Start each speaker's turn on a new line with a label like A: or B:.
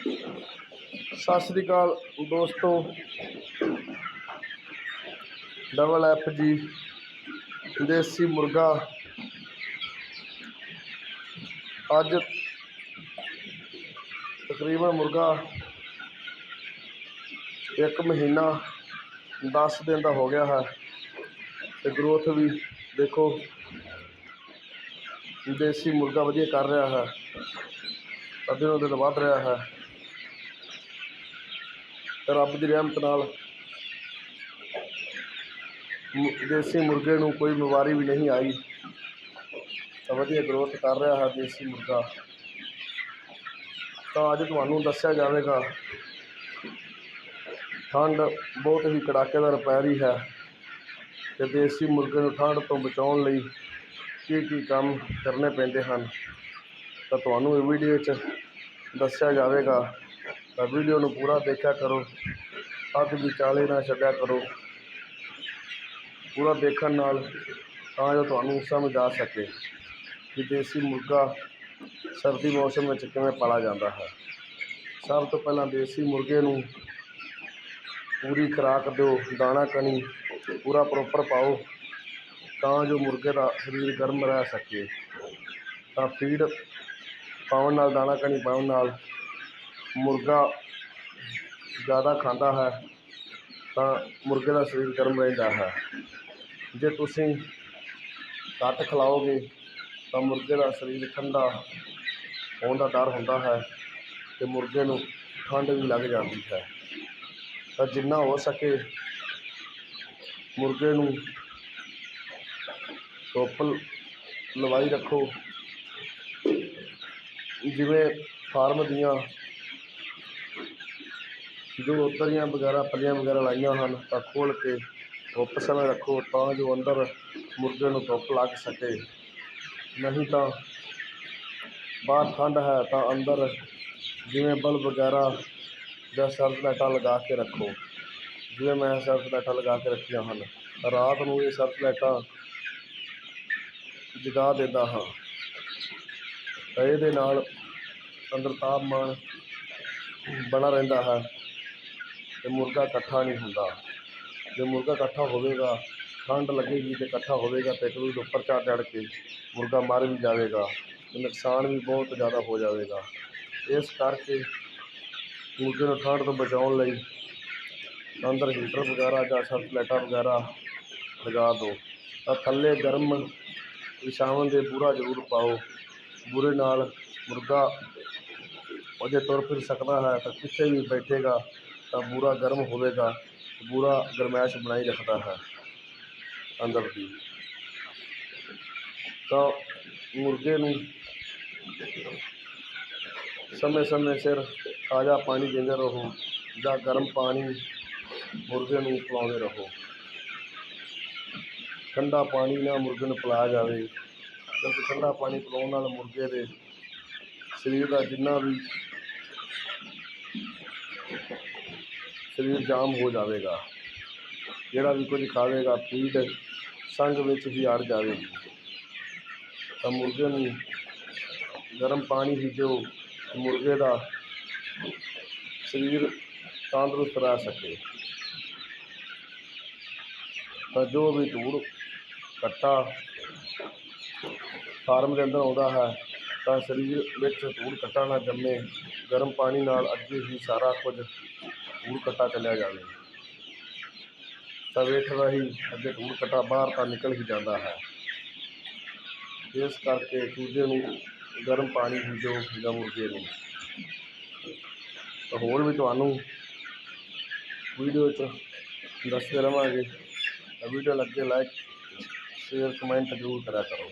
A: ਸਤਿ ਸ੍ਰੀ ਅਕਾਲ ਦੋਸਤੋ। Double F ਜੀ ਦੇਸੀ ਮੁਰਗਾ। ਅੱਜ ਤਕਰੀਬਨ ਮੁਰਗਾ ਇੱਕ ਮਹੀਨਾ 10 ਦਿਨ ਦਾ ਹੋ ਗਿਆ ਹੈ। ਤੇ ਗਰੋਥ ਵੀ ਦੇਖੋ, ਦੇਸੀ ਮੁਰਗਾ ਵਧੀਆ ਕਰ ਰਿਹਾ ਹੈ। ਅੱਧੇ ਨੂੰ ਦਿਨ ਵੱਧ ਰਿਹਾ ਹੈ। ਰੱਬ ਦੀ ਰਹਿਮਤ ਨਾਲ ਦੇਸੀ ਮੁਰਗੇ ਨੂੰ ਕੋਈ ਬਿਮਾਰੀ ਵੀ ਨਹੀਂ ਆਈ। ਤਾਂ ਵਧੀਆ ਗਰੋਥ ਕਰ ਰਿਹਾ ਹੈ ਦੇਸੀ ਮੁਰਗਾ। ਤਾਂ ਅੱਜ ਤੁਹਾਨੂੰ ਦੱਸਿਆ ਜਾਵੇਗਾ, ਠੰਡ ਬਹੁਤ ਹੀ ਕੜਾਕੇਦਾਰ ਪੈ ਰਹੀ ਹੈ ਤੇ ਦੇਸੀ ਮੁਰਗੇ ਨੂੰ ਠੰਡ ਤੋਂ ਬਚਾਉਣ ਲਈ ਕੀ ਕੀ ਕੰਮ ਕਰਨੇ ਪੈਂਦੇ ਹਨ। ਤਾਂ ਤੁਹਾਨੂੰ ਇਹ ਵੀਡੀਓ 'ਚ ਦੱਸਿਆ ਜਾਵੇਗਾ ਤਾਂ ਵੀਡੀਓ ਨੂੰ ਪੂਰਾ ਦੇਖਿਆ ਕਰੋ। ਅੱਗ ਵਿਚਾਲੇ ਨਾ ਛੱਡਿਆ ਕਰੋ। ਪੂਰਾ ਦੇਖਣ ਨਾਲ ਤਾਂ ਜੋ ਤੁਹਾਨੂੰ ਸਮਝ ਆ ਸਕੇ ਕਿ ਦੇਸੀ ਮੁਰਗਾ ਸਰਦੀ ਮੌਸਮ ਵਿੱਚ ਕਿਵੇਂ ਪਾਲਾ ਜਾਂਦਾ ਹੈ। ਸਭ ਤੋਂ ਪਹਿਲਾਂ ਦੇਸੀ ਮੁਰਗੇ ਨੂੰ ਪੂਰੀ ਖੁਰਾਕ ਦਿਓ, ਦਾਣਾ, ਕਣੀ ਪੂਰਾ ਪ੍ਰੋਪਰ ਪਾਓ ਤਾਂ ਜੋ ਮੁਰਗੇ ਦਾ ਸਰੀਰ ਗਰਮ ਰਹਿ ਸਕੇ। ਤਾਂ ਫੀਡ ਪਾਉਣ ਨਾਲ, ਦਾਣਾ, ਕਣੀ ਪਾਉਣ ਨਾਲ ਮੁਰਗਾ ਜ਼ਿਆਦਾ ਖਾਂਦਾ ਹੈ, ਤਾਂ ਮੁਰਗੇ ਦਾ ਸਰੀਰ ਗਰਮ ਰਹਿੰਦਾ ਹੈ। ਜੇ ਤੁਸੀਂ ਘੱਟ ਖਿਲਾਓਗੇ, ਤਾਂ ਮੁਰਗੇ ਦਾ ਸਰੀਰ ਠੰਡਾ ਹੋਣ ਦਾ ਡਰ ਹੁੰਦਾ ਹੈ ਤੇ ਮੁਰਗੇ ਨੂੰ ਠੰਡ ਵੀ ਲੱਗ ਜਾਂਦੀ ਹੈ। ਤਾਂ ਜਿੰਨਾ ਹੋ ਸਕੇ ਮੁਰਗੇ ਨੂੰ ਧੁੱਪ ਲਵਾਈ ਰੱਖੋ। ਜਿਵੇਂ ਫਾਰਮ ਦੀਆਂ ਜੋ ਤਰੀਆਂ ਵਗੈਰਾ, ਪੱਲੀਆਂ ਵਗੈਰਾ ਲਾਈਆਂ ਹਨ, ਤਾਂ ਖੋਲ੍ਹ ਕੇ ਧੁੱਪ ਸਮੇਂ ਰੱਖੋ ਤਾਂ ਜੋ ਅੰਦਰ ਮੁਰਗੇ ਨੂੰ ਧੁੱਪ ਲੱਗ ਸਕੇ। ਨਹੀਂ ਤਾਂ ਬਾਹਰ ਠੰਡ ਹੈ ਤਾਂ ਅੰਦਰ ਜਿਵੇਂ ਬਲਬ ਵਗੈਰਾ ਜਾਂ ਸਰਦ ਲਾਈਟਾਂ ਲਗਾ ਕੇ ਰੱਖੋ। ਜਿਵੇਂ ਮੈਂ ਸਰਦ ਲਾਈਟਾਂ ਲਗਾ ਕੇ ਰੱਖੀਆਂ ਹਨ, ਰਾਤ ਨੂੰ ਇਹ ਸਰਦ ਲਾਈਟਾਂ ਜਗਾ ਦਿੰਦਾ ਹਾਂ। ਤਾਂ ਇਹਦੇ ਨਾਲ ਅੰਦਰ ਤਾਪਮਾਨ ਬਣਾ ਰਹਿੰਦਾ ਹੈ। ਤੇ ਮੁਰਗਾ ਇਕੱਠਾ ਨਹੀਂ ਹੁੰਦਾ। ਜੇ ਮੁਰਗਾ ਇਕੱਠਾ ਹੋਵੇਗਾ ਠੰਡ ਲੱਗੇਗੀ ਤੇ ਇਕੱਠਾ ਹੋਵੇਗਾ ਤੇ ਇੱਕ ਦੂਜੇ ਦੇ ਉੱਪਰ ਚੜ੍ਹ ਚੜ੍ਹ ਕੇ ਮੁਰਗਾ ਮਰ ਵੀ ਜਾਵੇਗਾ ਤੇ ਨੁਕਸਾਨ ਵੀ ਬਹੁਤ ਜ਼ਿਆਦਾ ਹੋ ਜਾਵੇਗਾ। ਇਸ ਕਰਕੇ ਮੁਰਗੇ ਨੂੰ ਠੰਡ ਤੋਂ ਬਚਾਉਣ ਲਈ ਅੰਦਰ ਹੀਟਰ ਵਗੈਰਾ ਜਾਂ ਸਰਦ ਵਗੈਰਾ ਲਗਾ ਦਿਓ ਤਾਂ ਥੱਲੇ ਗਰਮ ਵਿਛਾਵਣ ਦੇ ਬੂਰਾ ਜ਼ਰੂਰ ਪਾਓ। ਬੁਰੇ ਨਾਲ ਮੁਰਗਾ ਉਹ ਤੁਰ ਫਿਰ ਸਕਦਾ ਹੈ ਤਾਂ ਕਿੱਥੇ ਵੀ ਬੈਠੇਗਾ। ਤਾਂ ਬੂਰਾ ਗਰਮ ਹੋਵੇਗਾ ਬੂਰਾ ਗਰਮੈਸ਼ ਬਣਾਈ ਰੱਖਦਾ ਹੈ ਅੰਦਰ ਦੀ। ਤਾਂ ਮੁਰਗੇ ਨੂੰ ਸਮੇਂ ਸਮੇਂ ਸਿਰ ਤਾਜ਼ਾ ਪਾਣੀ ਦਿੰਦੇ ਰਹੋ ਜਾਂ ਗਰਮ ਪਾਣੀ ਮੁਰਗੇ ਨੂੰ ਪਿਲਾਉਂਦੇ ਰਹੋ। ਠੰਡਾ ਪਾਣੀ ਨਾ ਮੁਰਗੇ ਨੂੰ ਪਿਲਾਇਆ ਜਾਵੇ। ਕਿਉਂਕਿ ਠੰਡਾ ਪਾਣੀ ਪਿਲਾਉਣ ਨਾਲ ਮੁਰਗੇ ਦੇ ਸਰੀਰ ਦਾ ਜਿੰਨਾ ਵੀ ਸਰੀਰ ਜਾਮ ਹੋ ਜਾਵੇਗਾ। ਜਿਹੜਾ ਵੀ ਕੁਝ ਖਾਵੇਗਾ, ਫੀਡ ਸੰਗ ਵਿੱਚ ਹੀ ਅੜ ਜਾਵੇਗੀ। ਤਾਂ ਮੁਰਗੇ ਨੂੰ ਗਰਮ ਪਾਣੀ ਹੀ ਦਿਓ, ਮੁਰਗੇ ਦਾ ਸਰੀਰ ਤੰਦਰੁਸਤ ਰਹਿ ਸਕੇ। ਤਾਂ ਜੋ ਵੀ ਧੂੜ ਕੱਟਾ ਫਾਰਮ ਦੇ ਅੰਦਰ ਆਉਂਦਾ ਹੈ, ਤਾਂ ਸਰੀਰ ਵਿੱਚ ਧੂੜ ਕੱਟਾ ਨਾ ਜੰਮੇ, ਗਰਮ ਪਾਣੀ ਨਾਲ ਅੱਗੇ ਹੀ ਸਾਰਾ ਕੁਝ ਧੂੜ ਕੱਟਾ ਚੱਲਿਆ ਜਾਵੇ। ਤਾਂ ਵੇਖਦਾ ਹੀ ਅੱਗੇ ਧੂੜ ਕੱਟਾ ਬਾਹਰ ਤਾਂ ਨਿਕਲ ਹੀ ਜਾਂਦਾ ਹੈ। ਇਸ ਕਰਕੇ ਚੂਜੇ ਨੂੰ ਗਰਮ ਪਾਣੀ ਹੀ ਦਿਓ ਜਾਂ ਮੁਰਗੇ ਨੂੰ। ਤਾਂ ਹੋਰ ਵੀ ਤੁਹਾਨੂੰ ਵੀਡੀਓ 'ਚ ਦੱਸਦੇ ਰਵਾਂਗੇ। ਤਾਂ ਵੀਡੀਓ ਲੱਗੇ ਲਾਈਕ ਸ਼ੇਅਰ ਕਮੈਂਟ ਜ਼ਰੂਰ ਕਰਿਆ ਕਰੋ।